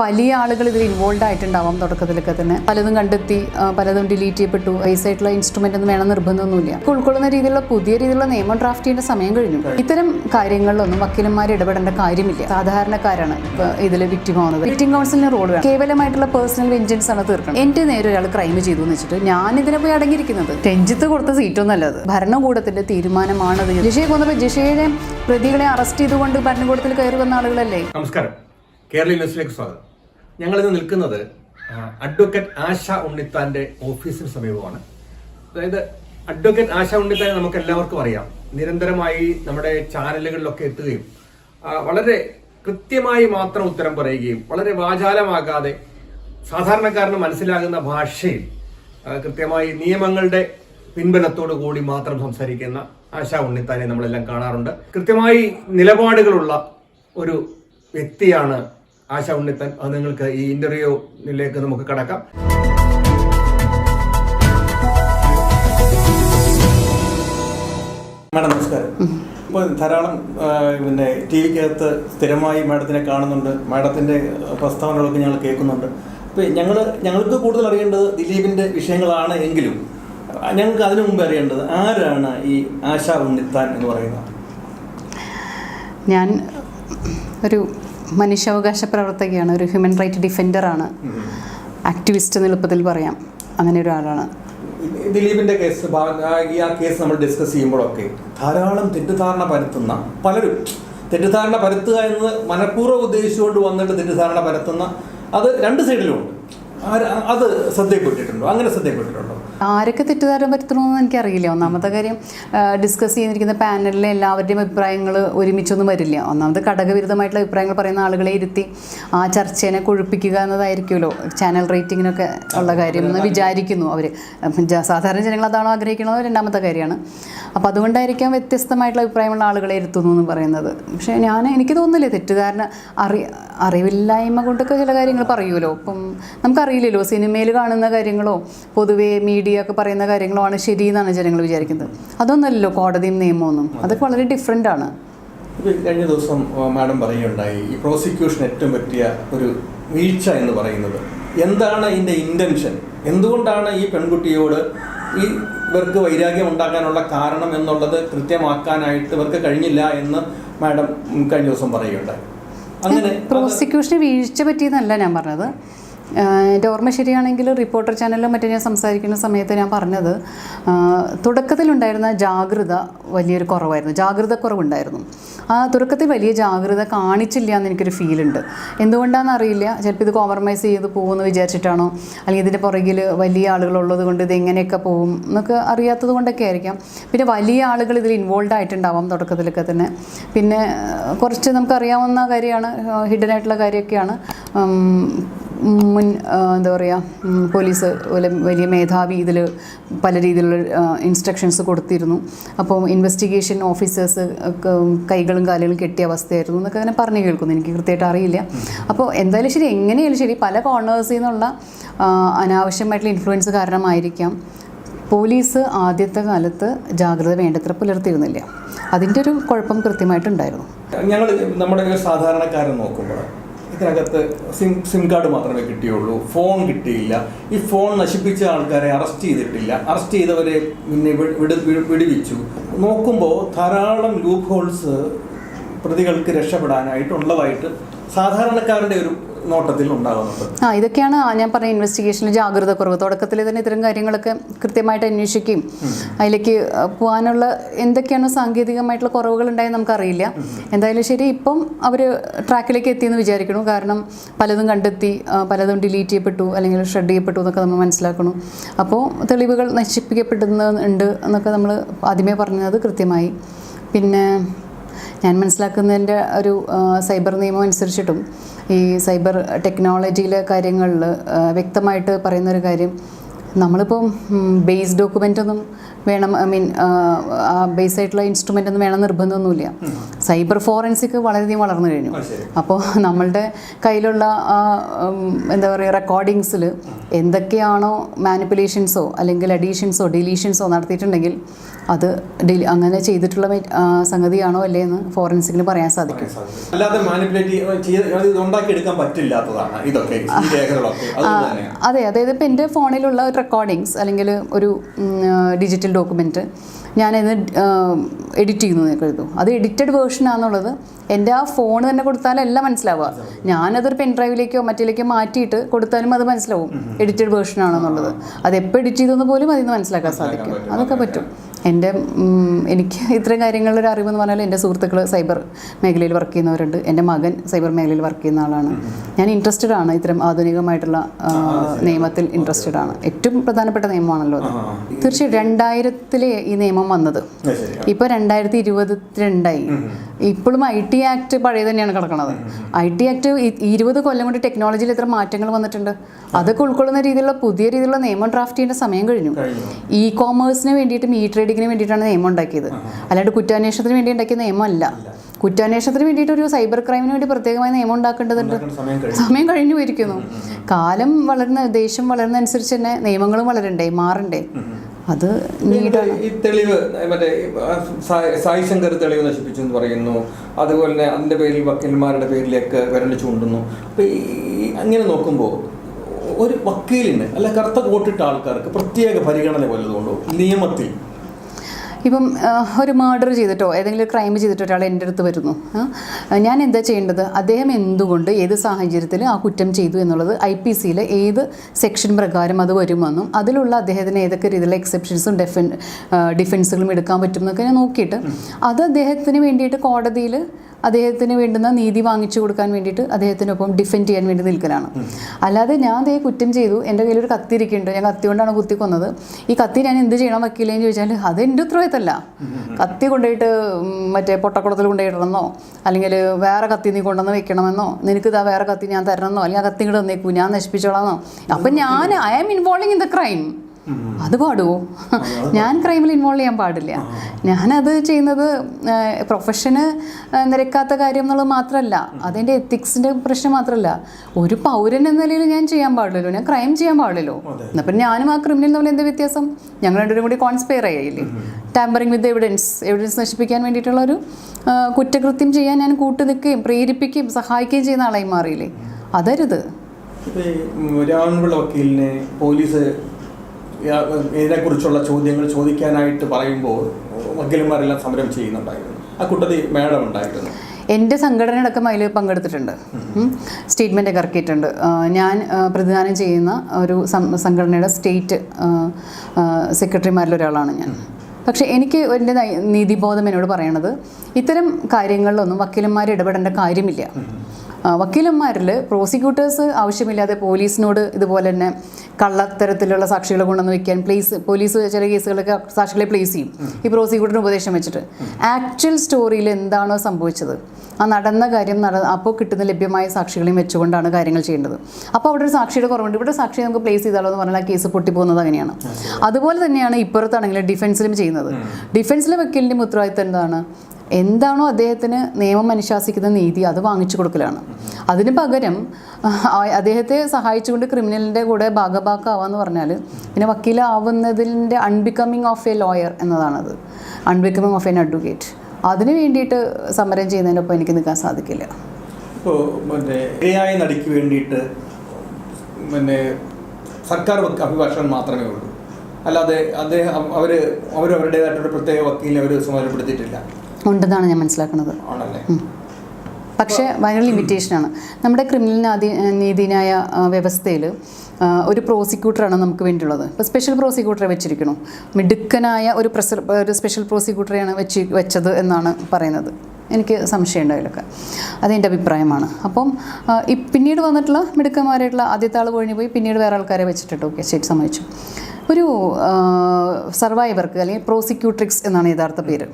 വലിയ ആളുകൾ ഇതിൽ ഇൻവോൾവ് ആയിട്ടുണ്ടാവാം തുടക്കത്തിലൊക്കെ തന്നെ. പലതും കണ്ടെത്തി പലതും ഡിലീറ്റ് ചെയ്യപ്പെട്ടു. ഐസായിട്ടുള്ള ഇൻസ്ട്രുമെന്റ് ഒന്നും വേണം നിർബന്ധമൊന്നുമില്ല. ഉൾക്കൊള്ളുന്ന രീതിയിലുള്ള പുതിയ രീതിയിലുള്ള നിയമം ഡ്രാഫ്റ്റ് ചെയ്യേണ്ട സമയം കഴിഞ്ഞു. ഇത്തരം കാര്യങ്ങളിലൊന്നും വക്കീലന്മാർ ഇടപെടേണ്ട കാര്യമില്ല. സാധാരണക്കാരാണ് ഇതിൽ വിക്ടിം ആവുന്നത് വിക്ടിം കൗൺസിലിന്റെ റോൾ വേണം. കേവലമായിട്ടുള്ള പേഴ്സണൽ വെഞ്ചൻസ് ആണ് തീർക്കണം. എന്റെ നേരെ ഒരാൾ ക്രൈം ചെയ്തു എന്ന് വെച്ചിട്ട് ഞാൻ ഇതിനെ പോയി അടങ്ങിയിരിക്കുന്നത്. രഞ്ജിത്ത് കൊടുത്ത സീറ്റൊന്നും അല്ലത് ഭരണകൂടത്തിന്റെ തീരുമാനമാണത് ജിഷയെ കൊന്നപ്പോൾ ജിഷയുടെ പ്രതികളെ അറസ്റ്റ് ചെയ്തുകൊണ്ട് ഭരണകൂടത്തിൽ കയറി വന്ന ആളുകളല്ലേ? നമസ്കാരം. കേരള ന്യൂസിലേക്ക് സ്വാഗതം. ഞങ്ങളിന്ന് നിൽക്കുന്നത് അഡ്വക്കേറ്റ് ആശ ഉണ്ണിത്താന്റെ ഓഫീസിന് സമീപമാണ്. അതായത് അഡ്വക്കേറ്റ് ആശ ഉണ്ണിത്താനെ നമുക്ക് എല്ലാവർക്കും അറിയാം. നിരന്തരമായി നമ്മുടെ ചാനലുകളിലൊക്കെ എത്തുകയും വളരെ കൃത്യമായി മാത്രം ഉത്തരം പറയുകയും വളരെ വാചാലമാകാതെ സാധാരണക്കാരന് മനസ്സിലാകുന്ന ഭാഷയിൽ കൃത്യമായി നിയമങ്ങളുടെ പിൻബലത്തോടു കൂടി മാത്രം സംസാരിക്കുന്ന ആശ ഉണ്ണിത്താനെ നമ്മളെല്ലാം കാണാറുണ്ട്. കൃത്യമായി നിലപാടുകളുള്ള ഒരു വ്യക്തിയാണ് ആശ ഉണ്ണിത്തൻ അത് നിങ്ങൾക്ക് ഈ ഇന്റർവ്യൂലേക്ക് നമുക്ക് കടക്കാം. മാഡം നമസ്കാരം. ഇപ്പോൾ ധാരാളം പിന്നെ ടി വിക്കകത്ത് സ്ഥിരമായി മാഡത്തിനെ കാണുന്നുണ്ട്. മാഡത്തിന്റെ പ്രസ്താവനകളൊക്കെ ഞങ്ങൾ കേൾക്കുന്നുണ്ട്. അപ്പോൾ ഞങ്ങൾ ഞങ്ങൾക്ക് കൂടുതൽ അറിയേണ്ടത് ദിലീപിന്റെ വിഷയങ്ങളാണ് എങ്കിലും ഞങ്ങൾക്ക് അതിനു മുമ്പ് അറിയേണ്ടത് ആരാണ് ഈ ആശാ ഉണ്ണിത്താൻ എന്ന് പറയുന്നത്? ഞാൻ ഒരു മനുഷ്യാവകാശ പ്രവർത്തകയാണ് ഒരു ഹ്യൂമൻ റൈറ്റ് ഡിഫൻഡറാണ് ആക്ടിവിസ്റ്റ് എളുപ്പത്തിൽ പറയാം. അങ്ങനെ ഒരാളാണ്. ദിലീപിന്റെ കേസ് ആ, കേസ് നമ്മൾ ഡിസ്കസ് ചെയ്യുമ്പോഴൊക്കെ ധാരാളം തെറ്റിദ്ധാരണ പരത്തുന്ന പലരും തെറ്റിദ്ധാരണ പരത്തുക എന്ന് മനഃപൂർവം ഉദ്ദേശിച്ചുകൊണ്ട് വന്നിട്ട് തെറ്റിദ്ധാരണ പരത്തുന്ന അത് രണ്ട് സൈഡിലുമുണ്ട് അത് ശ്രദ്ധയിൽപ്പെട്ടിട്ടുണ്ടോ അങ്ങനെ ശ്രദ്ധയിൽപ്പെട്ടിട്ടുണ്ടോ ആരൊക്കെ തെറ്റിദ്ധാരണ എന്ന് എനിക്കറിയില്ല. ഒന്നാമത്തെ കാര്യം ഡിസ്കസ് ചെയ്തിരിക്കുന്ന പാനലിലെ എല്ലാവരുടെയും അഭിപ്രായങ്ങൾ ഒരുമിച്ചൊന്നും വരില്ല. ഒന്നാമത് ഘടകവിരുദ്ധമായിട്ടുള്ള അഭിപ്രായങ്ങൾ പറയുന്ന ആളുകളെ ഇരുത്തി ആ ചർച്ചേനെ കൊഴുപ്പിക്കുക എന്നതായിരിക്കുമല്ലോ ചാനൽ റേറ്റിങ്ങിനൊക്കെ ഉള്ള കാര്യം എന്ന് വിചാരിക്കുന്നു അവർ സാധാരണ ജനങ്ങൾ അതാണോ ആഗ്രഹിക്കുന്നത് രണ്ടാമത്തെ കാര്യമാണ്. അപ്പോൾ അതുകൊണ്ടായിരിക്കാം വ്യത്യസ്തമായിട്ടുള്ള അഭിപ്രായമുള്ള ആളുകളെ ഇരുത്തുന്നു എന്ന് പറയുന്നത്. പക്ഷേ ഞാൻ എനിക്ക് തോന്നുന്നില്ല തെറ്റിദ്ധാരണ അറി അറിവില്ലായ്മ കൊണ്ടൊക്കെ ചില കാര്യങ്ങൾ പറയുമല്ലോ. ഇപ്പം നമുക്കറിയില്ലല്ലോ സിനിമയിൽ കാണുന്ന കാര്യങ്ങളോ പൊതുവേ മീഡിയ ഒക്കെ പറയുന്ന കാര്യങ്ങളുമാണ് ശരിയെന്നാണ് ശരി എന്നാണ് ജനങ്ങൾ വിചാരിക്കുന്നത്. അതൊന്നല്ലല്ലോ കോടതിയും നിയമമൊന്നും. അതൊക്കെ വളരെ ഡിഫറെന്റ് ആണ്. കഴിഞ്ഞ ദിവസം മാഡം പറയുകയുണ്ടായി ഈ പ്രോസിക്യൂഷൻ ഏറ്റവും പറ്റിയ ഒരു വീഴ്ച എന്ന് പറയുന്നത്. എന്താണ് ഇതിന്റെ ഇന്റൻഷൻ എന്തുകൊണ്ടാണ് ഈ പെൺകുട്ടിയോട് ഈ ഇവർക്ക് വൈരാഗ്യം ഉണ്ടാക്കാനുള്ള കാരണം എന്നുള്ളത് കൃത്യമാക്കാനായിട്ട് ഇവർക്ക് കഴിഞ്ഞില്ല എന്ന് മാഡം കഴിഞ്ഞ ദിവസം പറയുകയുണ്ടായി. അങ്ങനെ പ്രോസിക്യൂഷന് വീഴ്ച പറ്റിയെന്നല്ല ഞാൻ പറഞ്ഞത്. എന്റെ ഓർമ്മ ശരിയാണെങ്കിൽ റിപ്പോർട്ടർ ചാനലിലും മറ്റും ഞാൻ സംസാരിക്കുന്ന സമയത്ത് ഞാൻ പറഞ്ഞത് തുടക്കത്തിലുണ്ടായിരുന്ന ജാഗ്രത വലിയൊരു കുറവായിരുന്നു. ജാഗ്രത കുറവുണ്ടായിരുന്നു. ആ തുടക്കത്തിൽ വലിയ ജാഗ്രത കാണിച്ചില്ല എന്ന് എനിക്കൊരു ഫീലുണ്ട്. എന്തുകൊണ്ടാണെന്ന് അറിയില്ല ചിലപ്പോൾ ഇത് കോംപ്രമൈസ് ചെയ്ത് പോകുമെന്ന് വിചാരിച്ചിട്ടാണോ? അല്ലെങ്കിൽ ഇതിന്റെ പുറകിൽ വലിയ ആളുകളുള്ളത് കൊണ്ട് ഇത് എങ്ങനെയൊക്കെ പോകും എന്നൊക്കെ അറിയാത്തത് കൊണ്ടൊക്കെ ആയിരിക്കാം. പിന്നെ വലിയ ആളുകൾ ഇതിൽ ഇൻവോൾവ് ആയിട്ടുണ്ടാവാം തുടക്കത്തിലൊക്കെ തന്നെ. പിന്നെ കുറച്ച് നമുക്കറിയാവുന്ന കാര്യമാണ് ഹിഡൻ ആയിട്ടുള്ള കാര്യമൊക്കെയാണ്. മുൻ എന്താ പറയുക പോലീസ് പോലെ വലിയ മേധാവി ഇതിൽ പല രീതിയിലുള്ള ഇൻസ്ട്രക്ഷൻസ് കൊടുത്തിരുന്നു. അപ്പോൾ ഇൻവെസ്റ്റിഗേഷൻ ഓഫീസേഴ്സ് കൈകളും കാലുകളും കെട്ടിയ അവസ്ഥയായിരുന്നു എന്നൊക്കെ അങ്ങനെ പറഞ്ഞു കേൾക്കുന്നു. എനിക്ക് കൃത്യമായിട്ട് അറിയില്ല. അപ്പോൾ എന്തായാലും ശരി എങ്ങനെയായാലും ശരി പല കോർണേഴ്സിൽ നിന്നുള്ള അനാവശ്യമായിട്ടുള്ള ഇൻഫ്ലുവൻസ് കാരണമായിരിക്കാം. പോലീസ് ആദ്യത്തെ കാലത്ത് ജാഗ്രത വേണ്ടത്ര പുലർത്തിയിരുന്നില്ല. അതിന്റെ ഒരു കുഴപ്പം കൃത്യമായിട്ടുണ്ടായിരുന്നു. ഞങ്ങൾ നമ്മുടെ സാധാരണക്കാരൻ നോക്കുമ്പോൾ ഇതിനകത്ത് സിം സിം കാർഡ് മാത്രമേ കിട്ടിയുള്ളൂ. ഫോൺ കിട്ടിയില്ല. ഈ ഫോൺ നശിപ്പിച്ച ആൾക്കാരെ അറസ്റ്റ് ചെയ്തിട്ടില്ല. അറസ്റ്റ് ചെയ്തവരെ പിന്നെ വിടുവിച്ചു. നോക്കുമ്പോൾ ധാരാളം ലൂപ്പ് ഹോൾസ് പ്രതികൾക്ക് രക്ഷപ്പെടാനായിട്ടുള്ളതായിട്ട് സാധാരണക്കാരന്റെ ഒരു നോട്ടത്തിൽ ഉണ്ടാകുന്നുണ്ട് ആ ഇതൊക്കെയാണ് ഞാൻ പറഞ്ഞ ഇൻവെസ്റ്റിഗേഷനിൽ ജാഗ്രത കുറവ്. തുടക്കത്തിൽ തന്നെ ഇത്തരം കാര്യങ്ങളൊക്കെ കൃത്യമായിട്ട് അന്വേഷിക്കുകയും അതിലേക്ക് പോകാനുള്ള എന്തൊക്കെയാണ് സാങ്കേതികമായിട്ടുള്ള കുറവുകൾ ഉണ്ടായെന്ന് നമുക്കറിയില്ല എന്തായാലും ശരി ഇപ്പം അവർ ട്രാക്കിലേക്ക് എത്തിയെന്ന് വിചാരിക്കണു കാരണം പലതും കണ്ടെത്തി പലതും ഡിലീറ്റ് ചെയ്യപ്പെട്ടു അല്ലെങ്കിൽ ഷെഡ് ചെയ്യപ്പെട്ടു എന്നൊക്കെ നമ്മൾ മനസ്സിലാക്കണം അപ്പോൾ തെളിവുകൾ നശിപ്പിക്കപ്പെടുന്നുണ്ട് എന്നൊക്കെ നമ്മൾ ആദ്യമേ പറഞ്ഞത് കൃത്യമായി. പിന്നെ ഞാൻ മനസ്സിലാക്കുന്നതിന്റെ ഒരു സൈബർ നിയമം അനുസരിച്ചിട്ടും ഈ സൈബർ ടെക്നോളജിയിലെ കാര്യങ്ങളിൽ വ്യക്തമായിട്ട് പറയുന്നൊരു കാര്യം നമ്മളിപ്പം ബേസ് ഡോക്യുമെന്റ് ഒന്നും വേണം ഐ മീൻ ബേസ് ആയിട്ടുള്ള ഇൻസ്ട്രുമെന്റ് ഒന്നും വേണം നിർബന്ധമൊന്നുമില്ല. സൈബർ ഫോറൻസിക് വളരെയധികം വളർന്നു കഴിഞ്ഞു. അപ്പോൾ നമ്മളുടെ കയ്യിലുള്ള എന്താ പറയുക റെക്കോർഡിങ്സിൽ എന്തൊക്കെയാണോ മാനിപ്പുലേഷൻസോ അല്ലെങ്കിൽ അഡീഷൻസോ ഡിലീഷൻസോ നടത്തിയിട്ടുണ്ടെങ്കിൽ അത് ഡിലി അങ്ങനെ ചെയ്തിട്ടുള്ള സംഗതിയാണോ അല്ലേ എന്ന് ഫോറൻസിക്കിന് പറയാൻ സാധിക്കും. അല്ലാതെ മാനിപ്പുലേറ്റ് പറ്റില്ലാത്തതാണ് ഇതൊക്കെ അതെ അതായത് ഇപ്പം എന്റെ ഫോണിലുള്ള റെക്കോർഡിങ്സ് അല്ലെങ്കിൽ ഒരു ഡിജിറ്റൽ ഡോക്യുമെന്റ് ഞാനത് എഡിറ്റ് ചെയ്യുന്നു കരുതും അത് എഡിറ്റഡ് വേർഷൻ ആണെന്നുള്ളത് എന്റെ ആ ഫോൺ തന്നെ കൊടുത്താലല്ല മനസ്സിലാവുക. ഞാനതൊരു പെൻ ഡ്രൈവിലേക്കോ മറ്റിലേക്കോ മാറ്റിയിട്ട് കൊടുത്താലും അത് മനസ്സിലാവും. എഡിറ്റഡ് വേർഷൻ ആണെന്നുള്ളത്. അത് എപ്പോൾ എഡിറ്റ് ചെയ്തെന്ന് പോലും അതിൽ നിന്ന് മനസ്സിലാക്കാൻ സാധിക്കും. അതൊക്കെ പറ്റും. എന്റെ എനിക്ക് ഇത്രയും കാര്യങ്ങളിലൊരു അറിവെന്ന് പറഞ്ഞാൽ എന്റെ സുഹൃത്തുക്കൾ സൈബർ മേഖലയിൽ വർക്ക് ചെയ്യുന്നവരുണ്ട്. എന്റെ മകൻ സൈബർ മേഖലയിൽ വർക്ക് ചെയ്യുന്ന ആളാണ്. ഞാൻ ഇൻട്രസ്റ്റഡ് ആണ് ഇത്തരം ആധുനികമായിട്ടുള്ള നിയമത്തിൽ ഇൻട്രസ്റ്റഡ് ആണ്. ഏറ്റവും പ്രധാനപ്പെട്ട നിയമമാണല്ലോ അത്. തീർച്ചയായും രണ്ടായിരത്തിലെ ഈ നിയമം വന്നത്. ഇപ്പൊ ഇപ്പോൾ രണ്ടായിരത്തി ഇരുപത്തിരണ്ടായി ഇപ്പോഴും ഐ ടി ആക്ട് പഴയ തന്നെയാണ് കിടക്കുന്നത് ഐ ടി ആക്ട് ഇരുപത് കൊല്ലം കൊണ്ട് ടെക്നോളജിയിൽ എത്ര മാറ്റങ്ങൾ വന്നിട്ടുണ്ട്. അതൊക്കെ ഉൾക്കൊള്ളുന്ന രീതിയിലുള്ള പുതിയ രീതിയിലുള്ള നിയമം ഡ്രാഫ്റ്റ് ചെയ്യേണ്ട സമയം കഴിഞ്ഞു. ഇ കോമേഴ്സിന് വേണ്ടിയിട്ട് ഇ ട്രേഡിങ്ങിന് വേണ്ടിയിട്ടാണ് നിയമം ഉണ്ടാക്കിയത്. അല്ലാണ്ട് കുറ്റാന്വേഷണത്തിന് വേണ്ടി ഉണ്ടാക്കിയ നിയമമല്ല. കുറ്റാന്വേഷണത്തിന് വേണ്ടിയിട്ട് ഒരു സൈബർ ക്രൈമിന് വേണ്ടി പ്രത്യേകമായി നിയമം ഉണ്ടാക്കേണ്ടതുണ്ട്. സമയം കഴിഞ്ഞു. പോയിരിക്കുന്നു. കാലം വളരുന്ന ദേശം വളരുന്ന അനുസരിച്ച് തന്നെ നിയമങ്ങളും വളരണ്ടേ മാറണ്ടേ. അത് ഈ തെളിവ് മറ്റേ സായ് സായ് ശങ്കർ തെളിവ് നശിപ്പിച്ചു എന്ന് പറയുന്നു. അതുപോലെ തന്നെ അതിന്റെ പേരിൽ വക്കീൽമാരുടെ പേരിലേക്ക് വിരൽ ചൂണ്ടുന്നു. അപ്പൊ ഈ അങ്ങനെ നോക്കുമ്പോൾ ഒരു വക്കീലിന് അല്ല കറുത്ത കോട്ടിട്ട ആൾക്കാർക്ക് പ്രത്യേക പരിഗണന വല്ലതുകൊണ്ടോ നിയമത്തിൽ. ഇപ്പം ഒരു മർഡർ ചെയ്തിട്ടോ ഏതെങ്കിലും ഒരു ക്രൈം ചെയ്തിട്ടോ ഒരാൾ എന്റെ അടുത്ത് വരുന്നു. ഞാൻ എന്താ ചെയ്യേണ്ടത്? അദ്ദേഹം എന്തുകൊണ്ട് ഏത് സാഹചര്യത്തിൽ ആ കുറ്റം ചെയ്തു എന്നുള്ളത് ഐ പി സിയിലെ ഏത് സെക്ഷൻ പ്രകാരം അത് വരുമെന്നും അതിലുള്ള അദ്ദേഹത്തിന് ഏതൊക്കെ രീതിയിലുള്ള എക്സെപ്ഷൻസും ഡെഫൻ ഡിഫൻസുകളും എടുക്കാൻ പറ്റും എന്നൊക്കെ ഞാൻ നോക്കിയിട്ട് അത് അദ്ദേഹത്തിന് വേണ്ടിയിട്ട് കോടതിയിൽ അദ്ദേഹത്തിന് വേണ്ടുന്ന നീതി വാങ്ങിച്ചു കൊടുക്കാൻ വേണ്ടിയിട്ട് അദ്ദേഹത്തിനൊപ്പം ഡിഫെൻഡ് ചെയ്യാൻ വേണ്ടി നിൽക്കലാണ്. അല്ലാതെ ഞാൻ അതേ കുറ്റം ചെയ്തു. എന്റെ കയ്യിൽ ഒരു കത്തി ഇരിക്കുന്നുണ്ട്. ഞാൻ കത്തി കൊണ്ടാണ് കുത്തി കൊന്നത്. ഈ കത്തി ഞാൻ എന്ത് ചെയ്യണം വക്കീലേന്ന് ചോദിച്ചാൽ അത് എന്റെ ഉത്തരവാദിത്തമല്ല കത്തി കൊണ്ടുപോയിട്ട് മറ്റേ പൊട്ടക്കുളത്തിൽ കൊണ്ടുപോയിടണമെന്നോ അല്ലെങ്കിൽ വേറെ കത്തി നീ കൊണ്ടുവന്ന് വെക്കണമെന്നോ നിനക്ക് ഇതാ വേറെ കത്തി ഞാൻ തരണമെന്നോ അല്ലെങ്കിൽ ആ കത്തി ഇങ്ങോട്ട് തന്നേക്കൂ ഞാൻ നശിപ്പിച്ചോളാന്നോ അപ്പം ഞാൻ I am involving in the crime അത് പാടുമോ ഞാൻ ക്രൈമിൽ ഇൻവോൾവ് ചെയ്യാൻ പാടില്ല. ഞാനത് ചെയ്യുന്നത് പ്രൊഫഷന് നിരക്കാത്ത കാര്യം എന്നുള്ളത് മാത്രമല്ല അതിന്റെ എത്തിക്സിന്റെ പ്രശ്നം മാത്രമല്ല ഒരു പൗരൻ എന്ന നിലയിൽ ഞാൻ ചെയ്യാൻ പാടില്ലല്ലോ. ഞാൻ ക്രൈം ചെയ്യാൻ പാടില്ലല്ലോ. അപ്പം ഞാനും ആ ക്രിമിനൽ തമ്മിൽ എന്താ വ്യത്യാസം? ഞങ്ങൾ രണ്ടുപേരും കൂടി കോൺസ്പെയർ ചെയ്യില്ലേ ടാമ്പറിങ് വിത്ത് എവിഡൻസ് എവിഡൻസ് നശിപ്പിക്കാൻ വേണ്ടിയിട്ടുള്ള ഒരു കുറ്റകൃത്യം ചെയ്യാൻ ഞാൻ കൂട്ടു നിൽക്കുകയും പ്രേരിപ്പിക്കുകയും സഹായിക്കുകയും ചെയ്യുന്ന ആളായി മാറിയില്ലേ? അതരുത്. ഈ, വക്കീലിനെ പോലീസ് ഇതിനെക്കുറിച്ചുള്ള ചോദ്യങ്ങൾ ചോദിക്കാനായിട്ട് പറയുമ്പോൾ വക്കീലന്മാരെല്ലാം സമരം ചെയ്യുന്നുണ്ടായിരുന്നു. ആ കൂട്ടത്തിൽ മേഡം ഉണ്ടായിരുന്നു. എന്റെ സംഘടനയടക്കം അതിൽ പങ്കെടുത്തിട്ടുണ്ട്. സ്റ്റേറ്റ്മെന്റ് ഒക്കെ ഇറക്കിയിട്ടുണ്ട്. ഞാൻ പ്രതിദാനം ചെയ്യുന്ന ഒരു സംഘടനയുടെ സ്റ്റേറ്റ് സെക്രട്ടറിമാരിലൊരാളാണ് ഞാൻ. പക്ഷേ എനിക്ക് എന്റെ നീതിബോധം എന്നോട് പറയണത് ഇത്തരം കാര്യങ്ങളിലൊന്നും വക്കീലന്മാർ ഇടപെടേണ്ട കാര്യമില്ല. വക്കീലന്മാരിൽ പ്രോസിക്യൂട്ടേഴ്സ് ആവശ്യമില്ലാതെ പോലീസിനോട് ഇതുപോലെ തന്നെ കള്ളത്തരത്തിലുള്ള സാക്ഷികളെ കൊണ്ടുവന്ന് വെക്കാൻ പ്ലേസ് പോലീസ് ചില കേസുകളൊക്കെ സാക്ഷികളെ പ്ലേസ് ചെയ്യും. ഈ പ്രോസിക്യൂട്ടറിന് ഉപദേശം വെച്ചിട്ട്. ആക്ച്വൽ സ്റ്റോറിയിൽ എന്താണോ സംഭവിച്ചത്? ആ നടന്ന കാര്യം നട അപ്പോൾ കിട്ടുന്ന ലഭ്യമായ സാക്ഷികളെയും വെച്ചുകൊണ്ടാണ് കാര്യങ്ങൾ ചെയ്യേണ്ടത്. അപ്പോൾ അവിടെ ഒരു സാക്ഷിയുടെ കുറവുണ്ട്. ഇവിടെ സാക്ഷി നമുക്ക് പ്ലേസ് ചെയ്താലോ എന്ന് പറഞ്ഞാൽ ആ കേസ് പൊട്ടിപ്പോകുന്നത് അങ്ങനെയാണ്. അതുപോലെ തന്നെയാണ് ഇപ്പുറത്താണെങ്കിലും ഡിഫൻസിലും ചെയ്യുന്നത്. ഡിഫൻസിലെ വക്കീലിന്റെ ഉത്തരവാദിത്തം എന്താണ്? എന്താണോ അദ്ദേഹത്തിന് നിയമം അനുശാസിക്കുന്ന നീതി അത് വാങ്ങിച്ചു കൊടുക്കലാണ്. അതിന് പകരം അദ്ദേഹത്തെ സഹായിച്ചുകൊണ്ട് ക്രിമിനലിന്റെ കൂടെ ഭാഗഭാക്കാവാന്ന് പറഞ്ഞാൽ പിന്നെ വക്കീലാവുന്നതിന്റെ അൺബിക്കമിങ് ഓഫ് എ ലോയർ എന്നതാണത്. അൺബിക്കമിങ് ഓഫ് എൻ അഡ്വക്കേറ്റ് അതിന് വേണ്ടിയിട്ട് സമരം ചെയ്യുന്നതിനൊപ്പം എനിക്ക് നിൽക്കാൻ സാധിക്കില്ല. നടിക്ക് വേണ്ടിയിട്ട് പിന്നെ സർക്കാർ അഭിഭാഷകൻ മാത്രമേ ഉള്ളൂ. അല്ലാതെ അദ്ദേഹം അവർ അവരുടേതായിട്ടുള്ള പ്രത്യേക വക്കീലിനെ അവർ ചുമതലപ്പെടുത്തിയിട്ടില്ല ഉണ്ടെന്നാണ് ഞാൻ മനസ്സിലാക്കുന്നത്. പക്ഷേ ഭയങ്കര ലിമിറ്റേഷനാണ് നമ്മുടെ ക്രിമിനൽ നീതിന്യായ വ്യവസ്ഥയിൽ ഒരു പ്രോസിക്യൂട്ടറാണ് നമുക്ക് വേണ്ടിയുള്ളത്. ഇപ്പോൾ സ്പെഷ്യൽ പ്രോസിക്യൂട്ടറെ വെച്ചിരിക്കണു മിടുക്കനായ ഒരു പ്രസർ ഒരു സ്പെഷ്യൽ പ്രോസിക്യൂട്ടറെയാണ് വെച്ച് വെച്ചത് എന്നാണ് പറയുന്നത്. എനിക്ക് സംശയമുണ്ട് അതിലൊക്കെ അതെന്റെ അഭിപ്രായമാണ്. അപ്പം ഈ പിന്നീട് വന്നിട്ടുള്ള മിടുക്കന്മാരായിട്ടുള്ള ആദ്യത്തെ ആൾ കഴിഞ്ഞ് പോയി പിന്നീട് വേറെ ആൾക്കാരെ വെച്ചിട്ടുണ്ട് ഓക്കെ ശരി സമ്മതിച്ചു. ഒരു സർവൈവർക്ക് അല്ലെങ്കിൽ പ്രോസിക്യൂട്രിക്സ് എന്നാണ് യഥാർത്ഥ പേര്.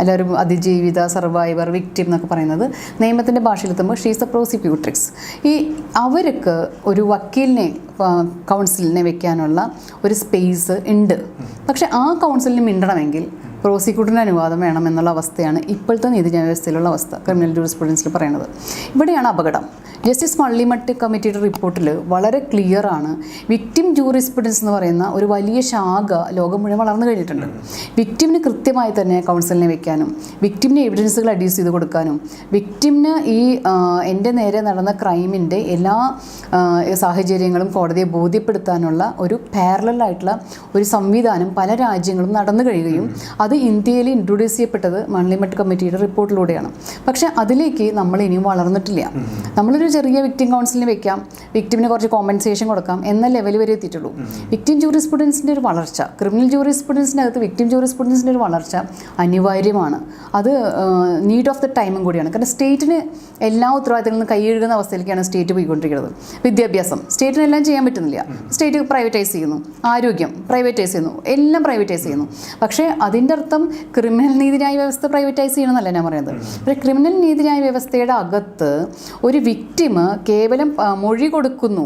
എല്ലാവരും അതിജീവിത സർവൈവർ വിക്ടിം എന്നൊക്കെ പറയുന്നത് നിയമത്തിന്റെ ഭാഷയിലെത്തുമ്പോൾ ഷീസ് എ പ്രോസിക്യൂട്രിക്സ് ഈ അവർക്ക് ഒരു വക്കീലിനെ കൗൺസിലിനെ വെക്കാനുള്ള ഒരു സ്പേസ് ഉണ്ട്. പക്ഷെ ആ കൗൺസിലിന് മിണ്ടണമെങ്കിൽ പ്രോസിക്യൂട്ടറിന്റെ അനുവാദം വേണം എന്നുള്ള അവസ്ഥയാണ് ഇപ്പോഴത്തെ നീതിന്യായ വ്യവസ്ഥയിലുള്ള അവസ്ഥ ക്രിമിനൽ ജൂറിസ്പ്രുഡൻസിൽ പറയുന്നത്. ഇവിടെയാണ് അപകടം. ജസ്റ്റിസ് മള്ളിമട്ട് കമ്മിറ്റിയുടെ റിപ്പോർട്ടിൽ വളരെ ക്ലിയർ ആണ്. വിക്ടിം ജൂറിസ്പ്രുഡൻസ് എന്ന് പറയുന്ന ഒരു വലിയ ശാഖ ലോകം മുഴുവൻ വളർന്നു കഴിഞ്ഞിട്ടുണ്ട്. വിക്ടിമിന് കൃത്യമായി തന്നെ കൗൺസിലിനെ വെക്കാനും വിക്ടിമിന് എവിഡൻസുകൾ അഡ്യൂസ് ചെയ്ത് കൊടുക്കാനും വിക്ടിമിന് ഈ എന്റെ നേരെ നടന്ന ക്രൈമിന്റെ എല്ലാ സാഹചര്യങ്ങളും കോടതിയെ ബോധ്യപ്പെടുത്താനുള്ള ഒരു പാരലായിട്ടുള്ള ഒരു സംവിധാനം പല രാജ്യങ്ങളും നടന്നു കഴിയുകയും അത് ഇന്ത്യയിൽ ഇൻട്രൊഡ്യൂസ് ചെയ്യപ്പെട്ടത് മണ്ണിമട്ട് കമ്മിറ്റിയുടെ റിപ്പോർട്ടിലൂടെയാണ്. പക്ഷേ അതിലേക്ക് നമ്മൾ ഇനിയും വളർന്നിട്ടില്ല. നമ്മളൊരു ചെറിയ വിക്ടിം കൗൺസിലിന് വെക്കാം. വിക്ടിമിന് കുറച്ച് കോമ്പൻസേഷൻ കൊടുക്കാം. എന്ന ലെവൽ വരെ എത്തിയിട്ടുള്ളൂ. വിക്ടിം ജൂറിസ്പ്രുഡൻസിന്റെ ഒരു വളർച്ച. ക്രിമിനൽ ജൂറിസ്പ്രുഡൻസിന്റെ അകത്ത് വിക്ടിം ജൂറിസ്പ്രുഡൻസിന്റെ ഒരു വളർച്ച അനിവാര്യമാണ്. അത് നീഡ് ഓഫ് ദ ടൈമും കൂടിയാണ്. കാരണം സ്റ്റേറ്റിന് എല്ലാ ഉത്തരവാദിത്തങ്ങളിൽ നിന്ന് കൈയെഴുകുന്ന അവസ്ഥയിലേക്കാണ് സ്റ്റേറ്റ് പോയിക്കൊണ്ടിരിക്കുന്നത്. വിദ്യാഭ്യാസം. സ്റ്റേറ്റിന് എല്ലാം ചെയ്യാൻ പറ്റുന്നില്ല. സ്റ്റേറ്റ് പ്രൈവറ്റൈസ് ചെയ്യുന്നു. ആരോഗ്യം പ്രൈവറ്റൈസ് ചെയ്യുന്നു. എല്ലാം പ്രൈവറ്റൈസ് ചെയ്യുന്നു. പക്ഷേ അതിന്റെ അർത്ഥം ക്രിമിനൽ നീതിന്യായ വ്യവസ്ഥ പ്രൈവറ്റൈസ് ചെയ്യണമെന്നല്ല ഞാൻ പറയുന്നത്. പക്ഷേ ക്രിമിനൽ നീതിന്യായ വ്യവസ്ഥയുടെ അകത്ത് ഒരു വിക്ടിമ് കേവലം മൊഴി കൊടുക്കുന്നു.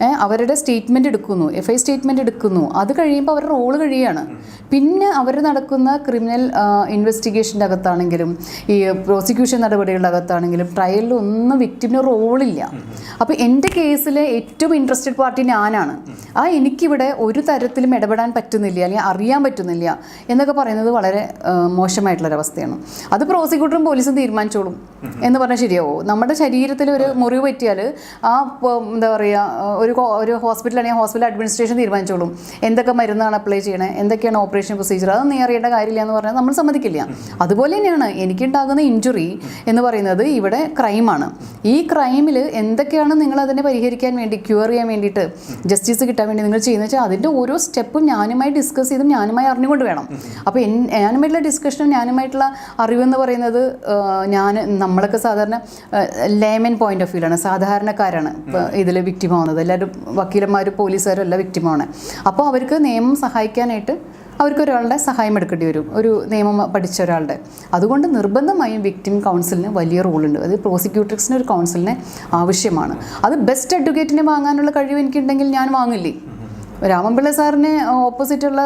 അവരുടെ സ്റ്റേറ്റ്മെന്റ് എടുക്കുന്നു എഫ് ഐ സ്റ്റേറ്റ്മെന്റ് എടുക്കുന്നു. അത് കഴിയുമ്പോൾ അവരുടെ റോൾ കഴിയുകയാണ് പിന്നെ അവർ നടക്കുന്ന ക്രിമിനൽ ഇൻവെസ്റ്റിഗേഷന്റെ അകത്താണെങ്കിലും ഈ പ്രോസിക്യൂഷൻ നടപടികളുടെ അകത്താണെങ്കിലും ട്രയലിൽ ഒന്നും റോളില്ല അപ്പോൾ എന്റെ കേസിലെ ഏറ്റവും ഇൻട്രസ്റ്റഡ് പാർട്ടി ഞാനാണ്. ആ എനിക്കിവിടെ ഒരു തരത്തിലും ഇടപെടാൻ പറ്റുന്നില്ല അല്ലെങ്കിൽ അറിയാൻ പറ്റുന്നില്ല എന്നൊക്കെ പറയുന്നത് വളരെ മോശമായിട്ടുള്ളൊരവസ്ഥയാണ് അത് പ്രോസിക്യൂട്ടറും പോലീസും തീരുമാനിച്ചോളും എന്ന് പറഞ്ഞാൽ ശരിയാവോ? നമ്മുടെ ശരീരത്തിൽ ഒരു മുറിവ് പറ്റിയാൽ ആ എന്താ പറയുക ഒരു ഒരു ഹോസ്പിറ്റലാണെങ്കിൽ ഹോസ്പിറ്റൽ അഡ്മിനിസ്ട്രേഷൻ തീരുമാനിച്ചോളും. എന്തൊക്കെ മരുന്നാണ് അപ്ലൈ ചെയ്യണേ? എന്തൊക്കെയാണ് ഓപ്പറേഷൻ പ്രൊസീജിയർ അത് നീ അറിയേണ്ട കാര്യമില്ല എന്ന് പറഞ്ഞാൽ നമ്മൾ സമ്മതിക്കില്ല. അതുപോലെ തന്നെയാണ് എനിക്കുണ്ടാകുന്ന ഇഞ്ചുറി എന്ന് പറയുന്നത് ഇവിടെ ക്രൈമാണ് ഈ ക്രൈമിൽ എന്തൊക്കെയാണ് നിങ്ങൾ അതിനെ പരിഹരിക്കാൻ വേണ്ടി ക്യൂർ ചെയ്യാൻ വേണ്ടിയിട്ട് ജസ്റ്റിസ് കിട്ടാൻ വേണ്ടി നിങ്ങൾ ചെയ്യുന്നത് വെച്ചാൽ അതിന്റെ ഓരോ സ്റ്റെപ്പും ഞാനുമായി ഡിസ്കസ് ചെയ്തും ഞാനുമായി അറിഞ്ഞുകൊണ്ട് വേണം. അപ്പോൾ ഞാനുമായിട്ടുള്ള ഡിസ്കഷനും ഞാനുമായിട്ടുള്ള അറിവെന്ന് പറയുന്നത് ഞാൻ നമ്മളൊക്കെ സാധാരണ ലേമൻ പോയിന്റ് ഓഫ് വ്യൂലാണ് സാധാരണക്കാരാണ് ഇതിൽ വിക്റ്റിമാവുന്നത് എല്ലാവരും വക്കീലന്മാരും പോലീസുകാരും എല്ലാം വിക്റ്റിമാണ് അപ്പോൾ അവർക്ക് നിയമം സഹായിക്കാനായിട്ട് അവർക്ക് ഒരാളുടെ സഹായം എടുക്കേണ്ടി വരും. ഒരു നിയമം പഠിച്ച ഒരാളുടെ. അതുകൊണ്ട് നിർബന്ധമായും വിക്ടിം കൗൺസിലിന് വലിയ റോളുണ്ട്. അത് പ്രോസിക്യൂട്ടേഴ്സിന് ഒരു കൗൺസിലിന് ആവശ്യമാണ്. അത് ബെസ്റ്റ് അഡ്വക്കേറ്റിനെ വാങ്ങാനുള്ള കഴിവ് എനിക്കുണ്ടെങ്കിൽ ഞാൻ വാങ്ങില്ലേ? രാമൻപിള്ള സാറിന് ഓപ്പോസിറ്റുള്ള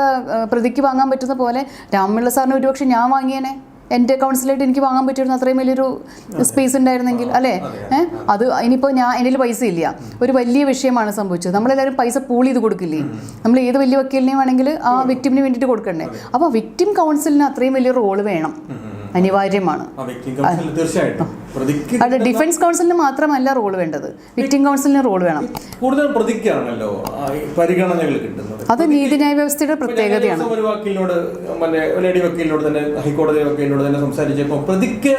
പ്രതിക്ക് വാങ്ങാൻ പറ്റുന്ന പോലെ രാമൻപിള്ള സാറിന് ഒരുപക്ഷെ ഞാൻ വാങ്ങിയേനെ. എന്റെ കൗൺസിലായിട്ട് എനിക്ക് വാങ്ങാൻ പറ്റിയിരുന്ന അത്രയും വലിയൊരു സ്പേസ് ഉണ്ടായിരുന്നെങ്കിൽ അല്ലേ? ഏഹ് അത് ഇനിയിപ്പോൾ ഞാൻ എന്റെ പൈസ ഇല്ല. ഒരു വലിയ വിഷയമാണ് സംഭവിച്ചത്. നമ്മളെല്ലാവരും പൈസ പൂൾ ചെയ്ത് കൊടുക്കില്ലേ? നമ്മൾ ഏത് വലിയ വക്കീലിനെയും വേണമെങ്കിൽ ആ വിക്ടിമിന് വേണ്ടിയിട്ട് കൊടുക്കണ്ടേ? അപ്പോൾ വിക്ടിം കൗൺസിലിന് അത്രയും വലിയ റോൾ വേണം. അനിവാര്യമാണ്. തീർച്ചയായിട്ടും. അത് ഡിഫൻസ് കൗൺസിലിന് മാത്രമല്ല റോൾ വേണ്ടത്. വിക്ടിം കൗൺസിലിന് റോൾ വേണം. കൂടുതൽ പ്രതിക്കാണല്ലോ പരിഗണനകൾ കിട്ടുന്നത്. അത് നീതിന്യായ വ്യവസ്ഥയുടെ പ്രത്യേകതയാണ്. ഒരു വക്കീലിനോട് മറ്റേ ലേഡി വക്കീലിനോട് തന്നെ ഹൈക്കോടതി വക്കീലിനോട് തന്നെ സംസാരിച്ചപ്പോൾ പ്രതിക്ക്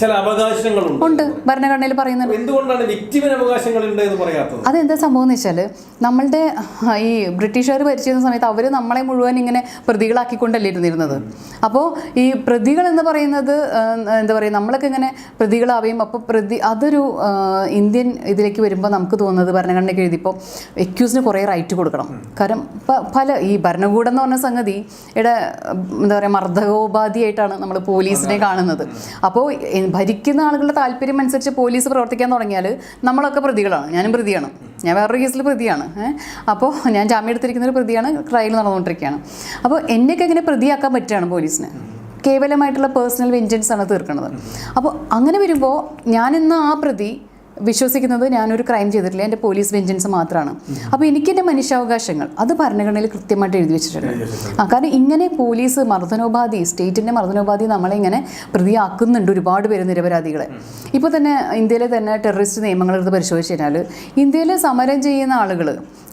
ചില അവകാശങ്ങളുണ്ട്. ഉണ്ട്. ഭരണഘടനയിൽ പറയുന്നത് എന്തുകൊണ്ടാണ് വിക്ടിമിന് അവകാശങ്ങളുണ്ട് എന്ന് പറയാത്തത്? അതെന്താ സംഭവം എന്ന് വെച്ചാൽ നമ്മളുടെ ഈ ബ്രിട്ടീഷുകാർ ഭരിച്ചിരുന്ന സമയത്ത് അവർ നമ്മളെ മുഴുവൻ ഇങ്ങനെ പ്രതികളാക്കിക്കൊണ്ടല്ലേ ഇരുന്നിരുന്നത്. അപ്പോൾ ഈ പ്രതികൾ എന്ന് പറയുന്നത് എന്താ പറയുക നമ്മളൊക്കെ ഇങ്ങനെ പ്രതികളാവുകയും അപ്പോൾ പ്രതി അതൊരു ഇന്ത്യൻ ഇതിലേക്ക് വരുമ്പോൾ നമുക്ക് തോന്നുന്നത് ഭരണഘടനയ്ക്ക് എഴുതിയപ്പോൾ എക്യൂസിന് കുറേ റൈറ്റ് കൊടുക്കണം. കാരണം പല ഈ ഭരണകൂടം എന്ന് പറഞ്ഞ സംഗതി ഇവിടെ എന്താ പറയുക മർദ്ദകോപാധിയായിട്ടാണ് നമ്മൾ പോലീസിനെ കാണുന്നത്. അപ്പോൾ ഭരിക്കുന്ന ആളുകളുടെ താല്പര്യം അനുസരിച്ച് പോലീസ് പ്രവർത്തിക്കാൻ തുടങ്ങിയാൽ നമ്മളൊക്കെ പ്രതികളാണ്. ഞാനും പ്രതിയാണ്. ഞാൻ വേറൊരു കേസിൽ പ്രതിയാണ്. അപ്പോൾ ഞാൻ ജാമ്യം എടുത്തിരിക്കുന്ന ഒരു പ്രതിയാണ്. ട്രയൽ നടന്നുകൊണ്ടിരിക്കുകയാണ്. അപ്പോൾ എന്നെയൊക്കെ ഇങ്ങനെ പ്രതിയാക്കാൻ പറ്റുകയാണ് പോലീസിന്? കേവലമായിട്ടുള്ള പേഴ്സണൽ വെഞ്ചൻസ് ആണ് തീർക്കുന്നത്. അപ്പോൾ അങ്ങനെ വരുമ്പോൾ ഞാനിന്ന് ആ പ്രതി വിശ്വസിക്കുന്നത് ഞാനൊരു ക്രൈം ചെയ്തിട്ടില്ല എന്റെ പോലീസ് വെഞ്ചൻസ് മാത്രമാണ് അപ്പോൾ എനിക്ക് എന്റെ മനുഷ്യാവകാശങ്ങൾ അത് ഭരണഘടനയിൽ കൃത്യമായിട്ട് എഴുതി വെച്ചിട്ടുണ്ട്. ആ കാരണം ഇങ്ങനെ പോലീസ് മർദ്ദനോപാധി സ്റ്റേറ്റിന്റെ മർദ്ദനോപാധി നമ്മളെ ഇങ്ങനെ പ്രതിയാക്കുന്നുണ്ട് ഒരുപാട് പേര് നിരപരാധികളെ. ഇപ്പോൾ തന്നെ ഇന്ത്യയിലെ തന്നെ ടെററിസ്റ്റ് നിയമങ്ങൾ എടുത്ത് പരിശോധിച്ച് കഴിഞ്ഞാൽ ഇന്ത്യയിൽ സമരം ചെയ്യുന്ന ആളുകൾ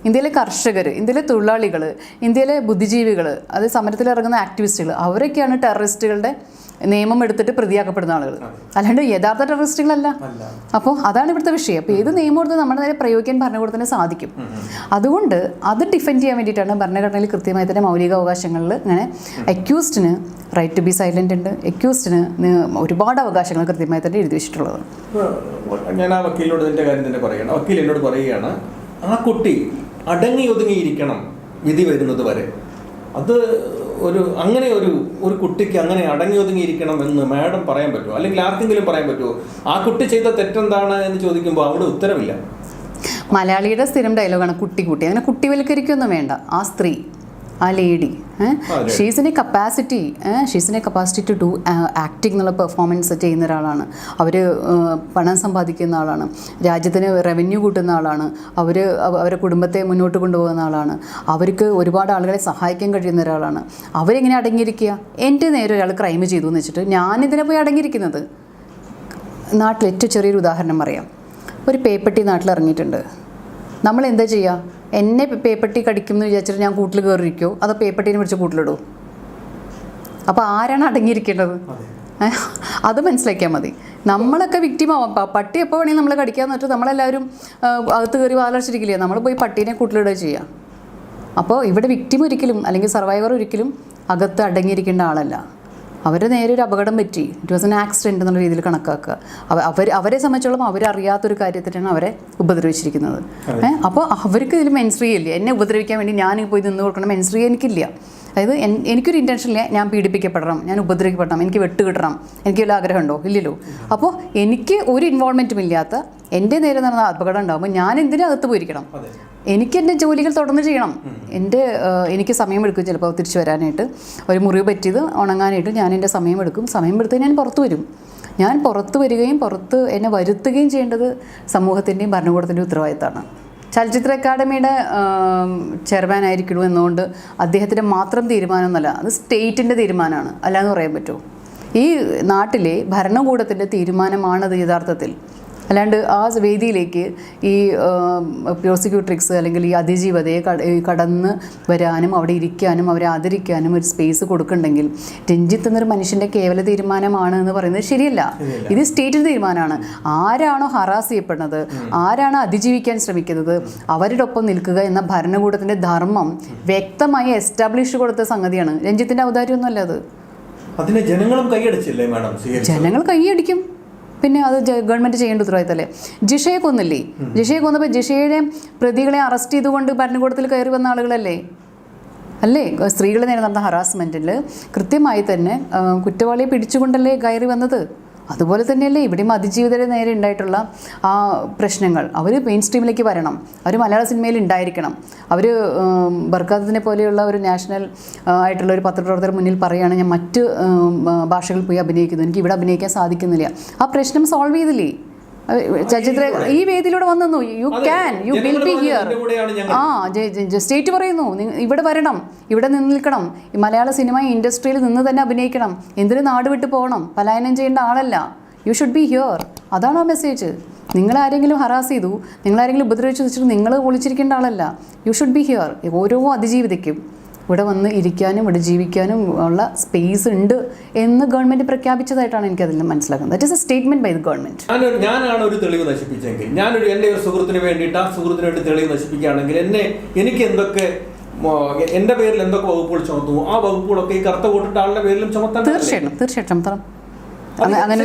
ഇന്ത്യയിലെ കർഷകർ ഇന്ത്യയിലെ തൊഴിലാളികൾ ഇന്ത്യയിലെ ബുദ്ധിജീവികൾ അത് സമരത്തിൽ ഇറങ്ങുന്ന ആക്ടിവിസ്റ്റുകൾ അവരൊക്കെയാണ് ടെററിസ്റ്റുകളുടെ നിയമം എടുത്തിട്ട് പ്രതിയാക്കപ്പെടുന്ന ആളുകൾ അല്ലാണ്ട് യഥാർത്ഥ ടെററിസ്റ്റുകളല്ല. അപ്പോൾ അതാണ് ഇവിടുത്തെ വിഷയം. അപ്പോൾ ഏത് നിയമം എടുത്ത് നമ്മുടെ നേരെ പ്രയോഗിക്കാൻ ഭരണകൂടത്തിന് സാധിക്കും. അതുകൊണ്ട് അത് ഡിഫെൻഡ് ചെയ്യാൻ വേണ്ടിയിട്ടാണ് ഭരണഘടനയിൽ കൃത്യമായി തന്നെ മൗലിക അവകാശങ്ങളിൽ ഇങ്ങനെ അക്യൂസ്ഡിന് റൈറ്റ് ടു ബി സൈലന്റ് ഉണ്ട്. അക്യൂസ്ഡിന് ഒരുപാട് അവകാശങ്ങൾ കൃത്യമായി തന്നെ എഴുതി വെച്ചിട്ടുള്ളത്. ഞാൻ ആ വക്കീലിനോട് കാര്യം തന്നെ പറയണം. വക്കീൽ എന്നോട് പറയുകയാണ് ആ കുട്ടി അടങ്ങി ഒതുങ്ങിയിരിക്കണം വിധി വരുന്നത് വരെ. അത് ഒരു അങ്ങനെ ഒരു ഒരു കുട്ടിക്ക് അങ്ങനെ അടങ്ങി ഒതുങ്ങിയിരിക്കണം എന്ന് മാഡം പറയാൻ പറ്റുമോ? അല്ലെങ്കിൽ ആർക്കെങ്കിലും പറയാൻ പറ്റുമോ? ആ കുട്ടി ചെയ്ത തെറ്റെന്താണ് എന്ന് ചോദിക്കുമ്പോൾ അവിടെ ഉത്തരവില്ല. മലയാളിയുടെ സ്ഥിരം ഡയലോഗാണ് കുട്ടി കുട്ടി. അങ്ങനെ കുട്ടിവൽക്കരിക്കൊന്നും വേണ്ട. ആ സ്ത്രീ ആ lady she's in a capacity ഷീസിനെ capacity to do acting എന്നുള്ള പെർഫോമൻസ് ചെയ്യുന്ന ഒരാളാണ്. അവർ പണം സമ്പാദിക്കുന്ന ആളാണ്. രാജ്യത്തിന് റവന്യൂ കൂട്ടുന്ന ആളാണ്. അവർ അവരുടെ കുടുംബത്തെ മുന്നോട്ട് കൊണ്ടുപോകുന്ന ആളാണ്. അവർക്ക് ഒരുപാട് ആളുകളെ സഹായിക്കാൻ കഴിയുന്ന ഒരാളാണ്. അവരെങ്ങനെ അടങ്ങിയിരിക്കുക? എന്റെ നേരെ ഒരാൾ ക്രൈം ചെയ്തു എന്ന് വെച്ചിട്ട് ഞാനിതിനെ പോയി അടങ്ങിയിരിക്കുന്നത്. നാട്ടിൽ ഏറ്റവും ചെറിയൊരു ഉദാഹരണം പറയാം. ഒരു പേപ്പട്ടി നാട്ടിൽ ഇറങ്ങിയിട്ടുണ്ട്. നമ്മൾ എന്താ ചെയ്യുക? എന്നെ പേപ്പട്ടി കടിക്കും എന്ന് വിചാരിച്ചിട്ട് ഞാൻ കൂട്ടിൽ കയറിയിരിക്കോ? അതോ പേപ്പട്ടീനെ പിടിച്ച് കൂട്ടിലിടൂ? അപ്പോൾ ആരാണ് അടങ്ങിയിരിക്കേണ്ടത്? അത്. മനസ്സിലാക്കിയാൽ മതി. നമ്മളൊക്കെ വിക്റ്റിമാവാം പ- പട്ടി എപ്പോൾ വേണമെങ്കിൽ നമ്മളെ കടിക്കാന്ന് വെച്ചാൽ നമ്മളെല്ലാവരും അകത്ത് കയറി വാലടിച്ചിരിക്കില്ലേ? നമ്മൾ പോയി പട്ടീനെ കൂട്ടിലിടുക ചെയ്യുക അപ്പോൾ ഇവിടെ വിക്റ്റിം ഒരിക്കലും അല്ലെങ്കിൽ സർവൈവർ ഒരിക്കലും അകത്ത് അടങ്ങിയിരിക്കേണ്ട ആളല്ല. അവരെ നേരെ ഒരു അപകടം പറ്റി. ഇറ്റ് വാസ് എൻ ആക്സിഡന്റ് എന്നുള്ള രീതിയിൽ കണക്കാക്കുക. അവ- അവർ അവരെ സംബന്ധിച്ചോളം അവരറിയാത്തൊരു കാര്യത്തിനാണ് അവരെ ഉപദ്രവിച്ചിരിക്കുന്നത്. ഏഹ് അപ്പോൾ അവർക്ക് ഇതിൽ മെൻസ്രീ ഇല്ല. എന്നെ ഉപദ്രവിക്കാൻ വേണ്ടി ഞാൻ പോയി നിന്ന് കൊടുക്കണം. മെൻസ്രീ എനിക്കില്ല. അതായത് എനിക്കൊരു ഇന്റൻഷൻ ഇല്ല. ഞാൻ പീഡിപ്പിക്കപ്പെടണം. ഞാൻ ഉപദ്രവിക്കപ്പെടണം. എനിക്ക് വെട്ട് കിട്ടണം എനിക്ക് വല്ല ആഗ്രഹമുണ്ടോ? ഇല്ലല്ലോ. അപ്പോൾ എനിക്ക് ഒരു ഇൻവോൾവ്മെന്റും ഇല്ലാത്ത എന്റെ നേരെ നടന്ന അപകടം ഉണ്ടാകുമ്പോൾ ഞാൻ എന്തിനകത്ത് പോയിരിക്കണം? എനിക്ക് എന്റെ ജോലികൾ തുടർന്ന് ചെയ്യണം. എന്റെ എനിക്ക് സമയമെടുക്കും ചിലപ്പോൾ തിരിച്ചു വരാനായിട്ട്. ഒരു മുറിവ് പറ്റിയത് ഉണങ്ങാനായിട്ട് ഞാൻ എന്റെ സമയമെടുക്കും. സമയമെടുത്ത് ഞാൻ പുറത്തു വരും. ഞാൻ പുറത്ത് വരികയും പുറത്ത് എന്നെ വരുത്തുകയും ചെയ്യേണ്ടത് സമൂഹത്തിന്റെയും ഭരണകൂടത്തിന്റെയും ഉത്തരവാദിത്തമാണ്. ചലച്ചിത്ര അക്കാദമിയുടെ ചെയർമാൻ ആയിരിക്കണു എന്നുകൊണ്ട് അദ്ദേഹത്തിന്റെ മാത്രം തീരുമാനമൊന്നുമല്ല അത് സ്റ്റേറ്റിന്റെ തീരുമാനമാണ്. അല്ലാന്ന് പറയാൻ പറ്റുമോ? ഈ നാട്ടിലെ ഭരണകൂടത്തിന്റെ തീരുമാനമാണത് യഥാർത്ഥത്തിൽ. അല്ലാണ്ട് ആ വേദിയിലേക്ക് ഈ പ്രോസിക്യൂട്രിക്സ് അല്ലെങ്കിൽ ഈ അതിജീവതയെ കടന്ന് വരാനും അവിടെ ഇരിക്കാനും അവരെ ആദരിക്കാനും ഒരു സ്പേസ് കൊടുക്കുന്നുണ്ടെങ്കിൽ രഞ്ജിത്ത് എന്നൊരു മനുഷ്യന്റെ കേവല തീരുമാനമാണ് എന്ന് പറയുന്നത് ശരിയല്ല. ഇത് സ്റ്റേറ്റിന്റെ തീരുമാനമാണ്. ആരാണോ ഹറാസ് ചെയ്യപ്പെടുന്നത് ആരാണ് അതിജീവിക്കാൻ ശ്രമിക്കുന്നത് അവരുടെ ഒപ്പം നിൽക്കുക എന്ന ഭരണകൂടത്തിന്റെ ധർമ്മം വ്യക്തമായി എസ്റ്റാബ്ലിഷ് കൊടുത്ത സംഗതിയാണ്. രഞ്ജിത്തിന്റെ ഔദാര്യമൊന്നുമല്ല അത്. അതിനെ ജനങ്ങളും കൈയടിച്ചില്ലേ മാഡം ജനങ്ങൾ കൈയടിക്കും. പിന്നെ അത് ഗവൺമെന്റ് ചെയ്യേണ്ട ഉത്തരവാദിത്തമല്ലേ ജിഷയെ കൊന്നില്ലേ? ജിഷയെ കൊന്നപ്പോൾ ജിഷയുടെ പ്രതികളെ അറസ്റ്റ് ചെയ്തുകൊണ്ട് ഭരണകൂടത്തിൽ കയറി വന്ന ആളുകളല്ലേ? അല്ലേ? സ്ത്രീകളെ നേരെ നടന്ന ഹറാസ്മെന്റിൽ കൃത്യമായി തന്നെ കുറ്റവാളിയെ പിടിച്ചുകൊണ്ടല്ലേ കയറി വന്നത്? അതുപോലെ തന്നെയല്ലേ ഇവിടെയും അതിജീവിതരെ നേരെ ഉണ്ടായിട്ടുള്ള ആ പ്രശ്നങ്ങൾ. അവർ മെയിൻ സ്ട്രീമിലേക്ക് വരണം. അവർ മലയാള സിനിമയിൽ ഉണ്ടായിരിക്കണം. അവർ ബർക്കാദത്തിനെ പോലെയുള്ള ഒരു നാഷണൽ ആയിട്ടുള്ള ഒരു പത്രപ്രവർത്തകർ മുന്നിൽ പറയുകയാണ് ഞാൻ മറ്റ് ഭാഷകളിൽ പോയി അഭിനയിക്കുന്നു. എനിക്ക് ഇവിടെ അഭിനയിക്കാൻ സാധിക്കുന്നില്ല. ആ പ്രശ്നം സോൾവ് ചെയ്തില്ലേ? അത് ചലച്ചിത്ര ഈ വേദിയിലൂടെ വന്നു you. Can you will be here "ഇതിന്റെ ആ സ്റ്റേറ്റ് പറയുന്നു. "നിങ്ങ- ഇവിടെ വരണം. ഇവിടെ നിന്ന് നിൽക്കണം മലയാള സിനിമ ഇൻഡസ്ട്രിയിൽ നിന്ന് തന്നെ അഭിനയിക്കണം. എന്തിനു നാട് വിട്ട് പോകണം? പലായനം ചെയ്യേണ്ട ആളല്ല. യു ഷുഡ് ബി ഹിയർ അതാണ് ആ മെസ്സേജ് നിങ്ങൾ ആരെങ്കിലും ഹറാസ് ചെയ്തു നിങ്ങൾ ആരെങ്കിലും ഉപദ്രവിച്ചു വെച്ചിട്ട് നിങ്ങൾ ഒളിച്ചിരിക്കേണ്ട ആളല്ല. യു ഷുഡ് ബി ഹിയർ ഓരോ അതിജീവിതയ്ക്കും. ഇവിടെ വന്ന് ഇരിക്കാനും ഇവിടെ ജീവിക്കാനും ഉള്ള സ്പേസ് ഉണ്ട് എന്ന് ഗവൺമെന്റ് പ്രഖ്യാപിച്ചതായിട്ടാണ് എനിക്ക് അതിൽ മനസ്സിലാക്കുന്നത് that is a statement by the government ഞാനാണ് ഒരു തെളിവ് നശിപ്പിച്ചെങ്കിൽ ഞാനൊരു എന്റെ ഒരു സുഹൃത്തിന് വേണ്ടിയിട്ട് ആ സുഹൃത്തിന് വേണ്ടി തെളിവ് നശിപ്പിക്കുകയാണെങ്കിൽ എന്നെ എനിക്ക് എന്തൊക്കെ എന്റെ പേരിൽ എന്തൊക്കെ വകുപ്പുകൾ ചുമത്തുമോ? ആ വകുപ്പുകളൊക്കെ ഈ കറുത്ത കൂട്ടിട്ട് ആളുടെ പേരിലും ചുമത്താൻ തീർച്ചയായിട്ടും തീർച്ചയായിട്ടും അങ്ങനെ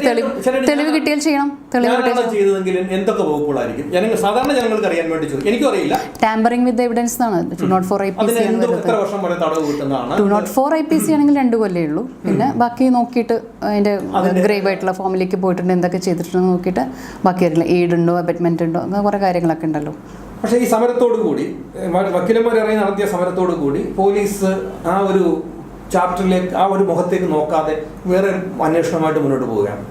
തെളിവ് കിട്ടിയാൽ ചെയ്യണം. തെളിവ് ചെയ്തതെങ്കിൽ എന്തൊക്കെ വകുപ്പുകളായിരിക്കും? ജനങ്ങൾ സാധാരണ ജനങ്ങൾക്ക് അറിയാൻ വേണ്ടി ചോദിക്കും. എനിക്കും അറിയില്ല. ടാമ്പറിംഗ് വിത്ത് എവിഡൻസ് എന്നാണ്. Two nought four I P C ആണ് two nought four I P C ആണെങ്കിൽ രണ്ട് കൊല്ലേ ഉള്ളൂ. പിന്നെ ബാക്കി നോക്കിയിട്ട് അതിന്റെ ഗ്രേവ് ആയിട്ടുള്ള ഫോമിലേക്ക് പോയിട്ടുണ്ട്. എന്തൊക്കെ ചെയ്തിട്ടുണ്ടെന്ന് നോക്കിയിട്ട് ബാക്കി അറിയില്ല എയ്ഡ് ഉണ്ടോ അബറ്റ്മെന്റ് ഉണ്ടോ അങ്ങനെ കുറേ കാര്യങ്ങളൊക്കെ ഉണ്ടല്ലോ. പക്ഷേ ഈ സമരത്തോടു കൂടി വക്കീലന്മാരെ വക്കീലന്മാർ ഇറങ്ങി നടത്തിയ സമരത്തോടു കൂടി പോലീസ് ആ ഒരു ചാപ്റ്ററിലേക്ക് ആ ഒരു മുഖത്തേക്ക് നോക്കാതെ വേറെ അന്വേഷണമായിട്ട് മുന്നോട്ട് പോവുകയാണ്.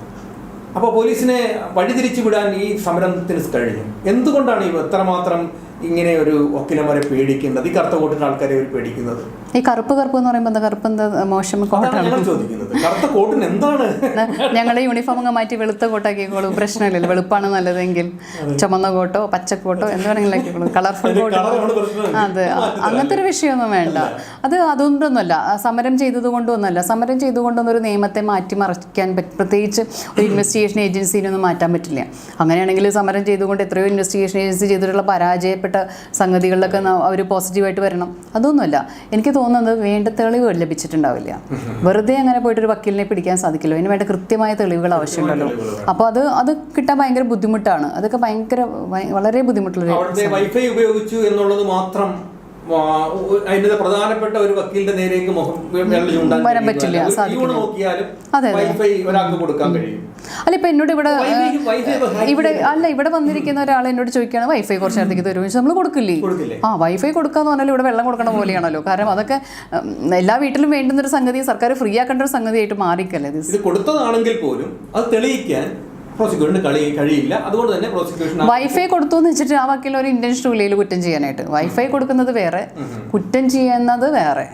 അപ്പോൾ പോലീസിനെ വഴിതിരിച്ചു വിടാൻ ഈ സമരത്തിന് കഴിഞ്ഞു. എന്തുകൊണ്ടാണ് ഇവ എത്രമാത്രം ഇങ്ങനെ ഒരു വക്കീലന്മാരെ പേടിക്കുന്നത് ഈ കറുത്ത കോട്ടിന്റെ ആൾക്കാരെ ഇവർ പേടിക്കുന്നത്. ഈ കറുപ്പ് കറുപ്പ് എന്ന് പറയുമ്പോൾ എന്താ കറുപ്പ് എന്താ മോശം കോട്ടാണ്? ചോദിക്കുന്നത്. കറുത്ത കോട്ടിന് എന്താണ്? ഞങ്ങളെ യൂണിഫോം അങ്ങ് മാറ്റി വെളുത്ത കോട്ടാക്കിക്കോളൂ പ്രശ്നമില്ലല്ലോ. വെളുപ്പാണ് നല്ലതെങ്കിൽ. ചുമന്ന കോട്ടോ പച്ചക്കോട്ടോ എന്ത് വേണമെങ്കിലും ആക്കിക്കോളൂ കളർഫുൾ കോട്ടോ. അതെ. അങ്ങനത്തെ ഒരു വിഷയമൊന്നും വേണ്ട. അത് അതുകൊണ്ടൊന്നുമല്ല. സമരം ചെയ്തത് കൊണ്ടൊന്നുമല്ല സമരം ചെയ്തുകൊണ്ടൊന്നും ഒരു നിയമത്തെ മാറ്റി മറിക്കാൻ പറ്റും പ്രത്യേകിച്ച് ഒരു ഇൻവെസ്റ്റിഗേഷൻ ഏജൻസിനൊന്നും മാറ്റാൻ പറ്റില്ല. അങ്ങനെയാണെങ്കിൽ സമരം ചെയ്തുകൊണ്ട് എത്രയോ ഇൻവെസ്റ്റിഗേഷൻ ഏജൻസി ചെയ്തിട്ടുള്ള പരാജയപ്പെട്ട സംഗതികളിലൊക്കെ അവർ പോസിറ്റീവായിട്ട് വരണം. അതൊന്നുമല്ല. എനിക്ക് തോന്നുന്നത് വേണ്ട തെളിവ് ലഭിച്ചിട്ടുണ്ടാവില്ല. വെറുതെ അങ്ങനെ പോയിട്ട് ഒരു വക്കീലിനെ പിടിക്കാൻ സാധിക്കില്ല. അതിന് വേണ്ട കൃത്യമായ തെളിവുകൾ ആവശ്യമുണ്ടല്ലോ. അപ്പോൾ അത് അത് കിട്ടാൻ ഭയങ്കര ബുദ്ധിമുട്ടാണ്. അതൊക്കെ ഭയങ്കര വളരെ ബുദ്ധിമുട്ടുള്ള ഉപയോഗിച്ചു എന്നുള്ളത് മാത്രം അതിന്റെ പ്രധാനപ്പെട്ട ഒരു വക്കീലിന്റെ നേരേക്ക് മുഖം വരാൻ പറ്റില്ല, നോക്കിയാലും. വൈഫൈ ഒരാൾക്ക് കൊടുക്കാൻ കഴിയും. അല്ല ഇപ്പൊ എന്നോട് ഇവിടെ ഇവിടെ അല്ല ഇവിടെ വന്നിരിക്കുന്ന ഒരാൾ എന്നോട് ചോദിക്കുകയാണ് വൈഫൈ കുറച്ച് നേരത്തേക്ക് തരുമോ? നമ്മൾ കൊടുക്കില്ലേ? ആ വൈഫൈ കൊടുക്കാന്ന് പറഞ്ഞാൽ ഇവിടെ വെള്ളം കൊടുക്കണ പോലെയാണല്ലോ. കാരണം അതൊക്കെ എല്ലാ വീട്ടിലും വേണ്ടുന്ന ഒരു സംഗതി സർക്കാർ ഫ്രീ ആക്കേണ്ട ഒരു സംഗതിയായിട്ട് മാറിക്കല്ലേ ഇത് കൊടുത്തതാണെങ്കിൽ പോലും അത് തെളിയിക്കാൻ പ്രോസിക്യൂഷന് കളി കഴിയില്ല. അതുകൊണ്ട് തന്നെ പ്രോസിക്യൂഷൻ വൈഫൈ കൊടുത്തു എന്ന് വെച്ചിട്ട് ആ വക്കീൽ ഒരു ഇന്റൻഷൻ ഇല്ലയിൽ കുറ്റം ചെയ്യാനായിട്ട്. വൈഫൈ കൊടുക്കുന്നത് വേറെ കുറ്റം ചെയ്യുന്നത് വേറെ.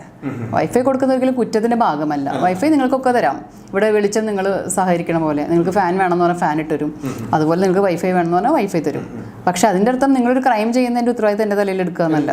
വൈഫൈ കൊടുക്കുന്ന ഒരിക്കലും കുറ്റത്തിന്റെ ഭാഗമല്ല. വൈഫൈ നിങ്ങൾക്കൊക്കെ തരാം. ഇവിടെ വെളിച്ചം നിങ്ങൾ സഹകരിക്കണ പോലെ. നിങ്ങൾക്ക് ഫാൻ വേണമെന്ന് പറഞ്ഞാൽ ഫാൻ ഇട്ട് തരും. അതുപോലെ നിങ്ങൾക്ക് വൈഫൈ വേണമെന്ന് പറഞ്ഞാൽ വൈഫൈ തരും. പക്ഷെ അതിന്റെ അർത്ഥം നിങ്ങളൊരു ക്രൈം ചെയ്യുന്നതിന്റെ ഉത്തരവാദിത്തം എന്റെ തലയിൽ എടുക്കുക എന്നല്ല.